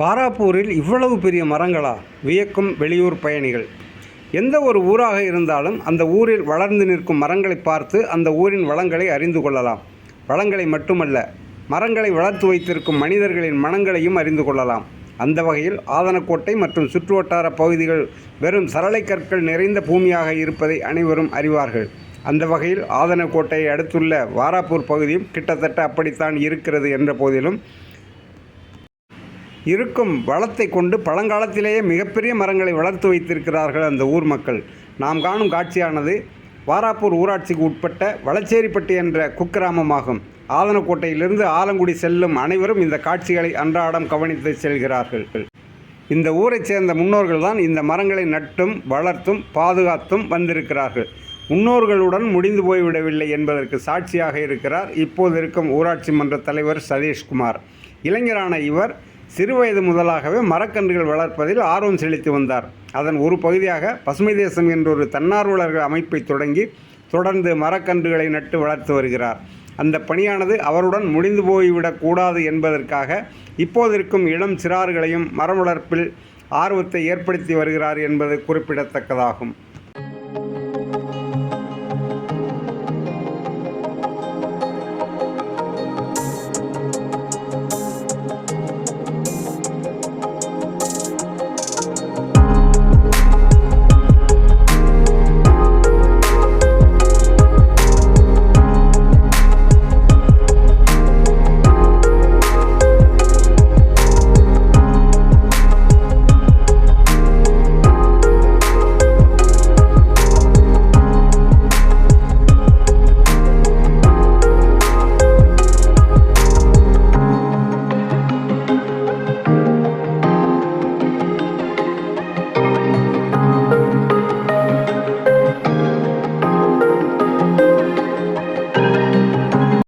பாராப்பூரில் இவ்வளவு பெரிய மரங்களா? வியக்கும் வெளியூர் பயணிகள். எந்த ஒரு ஊராக இருந்தாலும் அந்த ஊரில் வளர்ந்து நிற்கும் மரங்களை பார்த்து அந்த ஊரின் வளங்களை அறிந்து கொள்ளலாம். வளங்களை மட்டுமல்ல மரங்களை வளர்த்து வைத்திருக்கும் மனிதர்களின் மனங்களையும் அறிந்து கொள்ளலாம். அந்த வகையில் ஆதனக்கோட்டை மற்றும் சுற்றுவட்டார பகுதிகள் வெறும் சரளை கற்கள் நிறைந்த பூமியாக இருப்பதை அனைவரும் அறிவார்கள். அந்த வகையில் ஆதனக்கோட்டையை அடுத்துள்ள வாராப்பூர் பகுதியும் கிட்டத்தட்ட அப்படித்தான் இருக்கிறது என்ற போதிலும் இருக்கும் வளத்தை கொண்டு பழங்காலத்திலேயே மிகப்பெரிய மரங்களை வளர்த்து வைத்திருக்கிறார்கள் அந்த ஊர் மக்கள். நாம் காணும் காட்சியானது வாராப்பூர் ஊராட்சிக்கு உட்பட்ட வளச்சேரிப்பட்டி என்ற குக்கிராமமாகும். ஆதனக்கோட்டையிலிருந்து ஆலங்குடி செல்லும் அனைவரும் இந்த காட்சிகளை அன்றாடம் கவனித்து செல்கிறார்கள். இந்த ஊரைச் சேர்ந்த முன்னோர்கள் தான் இந்த மரங்களை நட்டும் வளர்த்தும் பாதுகாத்தும் வந்திருக்கிறார்கள். முன்னோர்களுடன் முடிந்து போய்விடவில்லை என்பதற்கு சாட்சியாக இருக்கிறார் இப்போது இருக்கும் ஊராட்சி மன்ற தலைவர் சதீஷ்குமார். இளைஞரான இவர் சிறுவயது முதலாகவே மரக்கன்றுகள் வளர்ப்பதில் ஆர்வம் செலுத்தி வந்தார். அதன் ஒரு பகுதியாக பசுமை தேசம் என்றொரு தன்னார்வலர்கள் அமைப்பை தொடங்கி தொடர்ந்து மரக்கன்றுகளை நட்டு வளர்த்து வருகிறார். அந்த பணியானது அவருடன் முடிந்து போய்விடக்கூடாது என்பதற்காக இப்போதிருக்கும் இளம் சிறார்களையும் மரம் வளர்ப்பில் ஆர்வத்தை ஏற்படுத்தி வருகிறார் என்பது குறிப்பிடத்தக்கதாகும்.